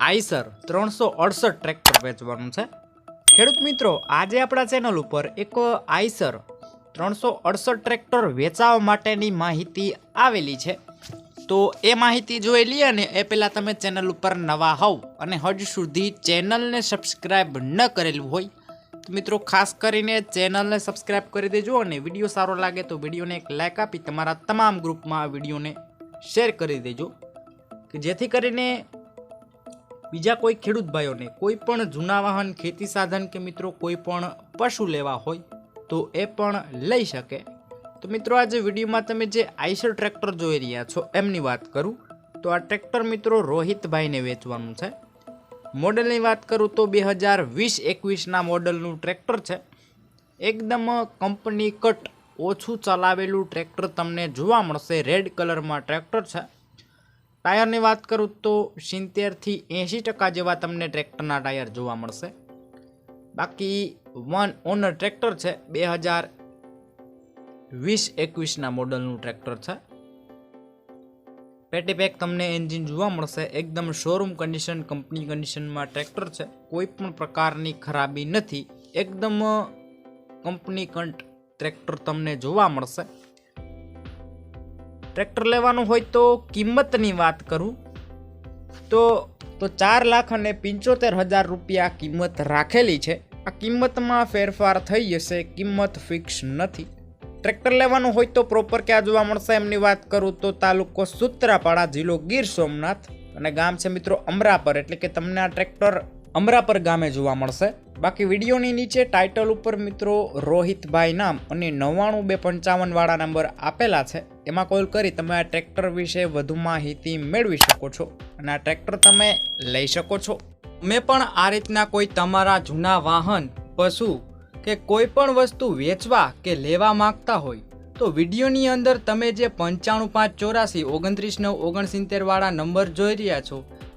Eicher ત્રણસો અડસઠ tractor વેચવાનું છે. ખેડૂત મિત્રો, આજે આપણા ચેનલ ઉપર એક આઈસર ત્રણસો અડસઠ ટ્રેક્ટર વેચાવા માટેની માહિતી આવેલી છે. તો એ માહિતી જોઈ લઈએ ને એ પહેલાં તમે ચેનલ ઉપર નવા હોવ અને હજુ સુધી ચેનલને સબસ્ક્રાઈબ ન કરેલું હોય, તો મિત્રો ખાસ કરીને ચેનલને સબસ્ક્રાઈબ કરી દેજો અને વીડિયો સારો લાગે તો વિડીયોને એક લાઇક આપી તમારા તમામ ગ્રુપમાં આ વિડીયોને શેર કરી દેજો. કે જેથી કરીને બીજા કોઈ ખેડૂત ભાઈઓને કોઈ પણ જૂના વાહન, ખેતી સાધન કે મિત્રો કોઈ પણ પશુ લેવા હોય તો એ પણ લઈ શકે. તો મિત્રો આજે વિડીયોમાં તમે જે આઈસર ટ્રેક્ટર જોઈ રહ્યા છો એમની વાત કરું. તો આ ટ્રેક્ટર મિત્રો રોહિતભાઈને વેચવાનું છે. મોડલની વાત કરું તો બે હજાર વીસ એકવીસના મોડલનું ટ્રેક્ટર છે. એકદમ કંપની કટ ઓછું ચલાવેલું ટ્રેક્ટર તમને જોવા મળશે. રેડ કલરમાં ટ્રેક્ટર છે. ટાયરની વાત કરું તો સિત્તેરથી એંશી ટકા જેવા તમને ટ્રેક્ટરના ટાયર જોવા મળશે. બાકી વન ઓનર ટ્રેક્ટર છે બે હજાર વીસ એકવીસના મોડલનું ટ્રેક્ટર છે. પેટી પેક તમને એન્જિન જોવા મળશે. એકદમ શોરૂમ કન્ડિશન કંપની કન્ડિશનમાં ટ્રેક્ટર છે. કોઈ પણ પ્રકારની ખરાબી નથી. એકદમ કંપની કંટ ટ્રેક્ટર તમને જોવા મળશે. ટ્રેક્ટર લેવાનું હોય તો કિંમતની વાત કરું? તો તો ચાર લાખ અને પંચોતેર હજાર રૂપિયા કિંમત રાખેલી છે. આ કિંમતમાં ફેરફાર થઈ જશે, કિંમત ફિક્સ નથી. ટ્રેક્ટર લેવાનું હોય તો પ્રોપર ક્યાં જોવા મળશે એમની વાત કરું તો તાલુકો સૂત્રાપાડા જિલ્લો ગીર સોમનાથ. અને ગામ છે મિત્રો અમરાપર, એટલે કે તમને આ ટ્રેક્ટર અમરાપર ગામે જોવા મળશે. બાકી વિડીયોની નીચે ટાઇટલ ઉપર મિત્રો રોહિતભાઈ નામ અને નવ્વાણું બે પંચાવનવાળા નંબર આપેલા છે. એમાં કોલ કરી તમે આ ટ્રેક્ટર વિશે વધુ માહિતી મેળવી શકો છો અને આ ટ્રેક્ટર તમે લઈ શકો છો. મેં પણ આ રીતના કોઈ તમારા જૂના વાહન, પશુ કે કોઈ પણ વસ્તુ વેચવા કે લેવા માંગતા હોય, તો વિડીયોની અંદર તમે જે પંચાણું પાંચ ચોરાસી, ઓગણત્રીસ નવ ઓગણસિત્તેરવાળા નંબર જોઈ રહ્યા છો